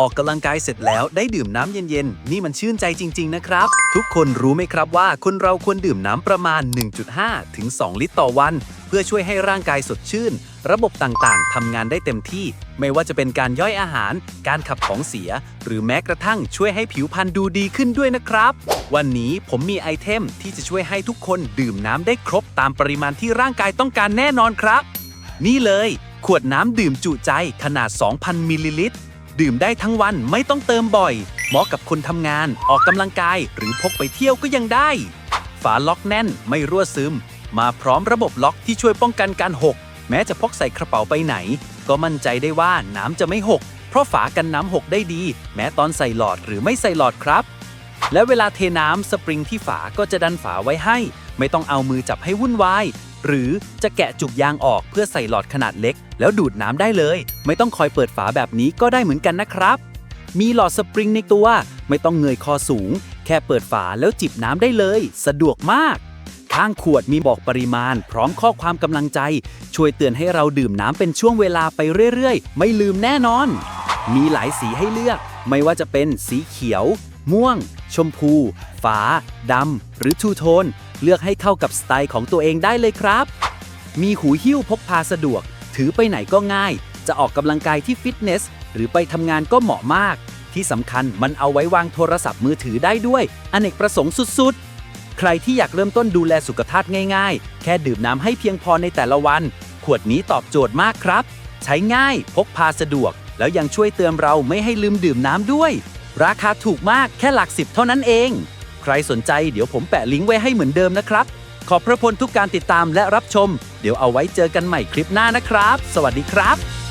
ออกกำลังกายเสร็จแล้วได้ดื่มน้ำเย็นๆ นี่มันชื่นใจจริง ๆ นะครับ ทุกคนรู้ไหมครับว่าคนเราควรดื่มน้ำประมาณ 1.5 ถึง 2 ลิตรต่อวัน เพื่อช่วยให้ร่างกายสดชื่น ระบบต่างๆทำงานได้เต็มที่ ไม่ว่าจะเป็นการย่อยอาหาร การขับของเสีย หรือแม้กระทั่งช่วยให้ผิวพรรณดูดีขึ้นด้วยนะครับ วันนี้ผมมีไอเทมที่จะช่วยให้ทุกคนดื่มน้ำได้ครบตามปริมาณที่ร่างกายต้องการแน่นอนครับ นี่เลย ขวดน้ำดื่มจุใจขนาด 2,000มิลลิลิตร ดื่มได้ทั้งวันไม่ต้องเติมบ่อย เหมาะกับคนทำงาน ออกกำลังกาย หรือพกไปเที่ยวก็ยังได้ ฝาล็อกแน่นไม่รั่วซึม มาพร้อมระบบล็อกที่ช่วยป้องกันการหก แม้จะพกใส่กระเป๋าไปไหน ก็มั่นใจได้ว่าน้ำจะไม่หก เพราะฝากันน้ำหกได้ดี แม้ตอนใส่หลอดหรือไม่ใส่หลอดครับ และเวลาเทน้ำสปริงที่ฝาก็จะดันฝาไว้ให้ ไม่ต้องเอามือจับให้วุ่นวาย หรือจะแกะจุกยางออกเพื่อใส่หลอดขนาดเล็ก แล้วดูดน้ำได้เลย ไม่ต้องคอยเปิดฝาแบบนี้ก็ได้เหมือนกันนะครับ มีหลอดสปริงในตัว ไม่ต้องเงยคอสูง แค่เปิดฝาแล้วจิบน้ำได้เลย สะดวกมาก ข้างขวดมีบอกปริมาณ พร้อมข้อความกำลังใจ ช่วยเตือนให้เราดื่มน้ำเป็นช่วงเวลาไปเรื่อยๆ ไม่ลืมแน่นอน มีหลายสีให้เลือก ไม่ว่าจะเป็นสีเขียว ม่วง ชมพู ฟ้าดำหรือทูโทน เลือกให้เข้ากับสไตล์ของตัวเองได้เลยครับ มีหูหิ้วพกพาสะดวก ถือไปไหนก็ง่าย จะออกกำลังกายที่ฟิตเนส หรือไปทำงานก็เหมาะมาก ที่สำคัญมันเอาไว้วางโทรศัพท์มือถือได้ด้วย อเนกประสงค์สุดๆ ใครที่อยากเริ่มต้นดูแลสุขภาพง่ายๆ แค่ดื่มน้ำให้เพียงพอในแต่ละวัน ขวดนี้ตอบโจทย์มากครับ ใช้ง่าย พกพาสะดวก แล้วยังช่วยเตือนเราไม่ให้ลืมดื่มน้ำด้วย ราคาถูกมากแค่หลักสิบเท่านั้นเอง ใครสนใจเดี๋ยวผมแปะลิงก์ไว้ให้เหมือนเดิมนะครับ ขอบพระคุณทุกการติดตามและรับชม เดี๋ยวเอาไว้เจอกันใหม่คลิปหน้านะครับ สวัสดีครับ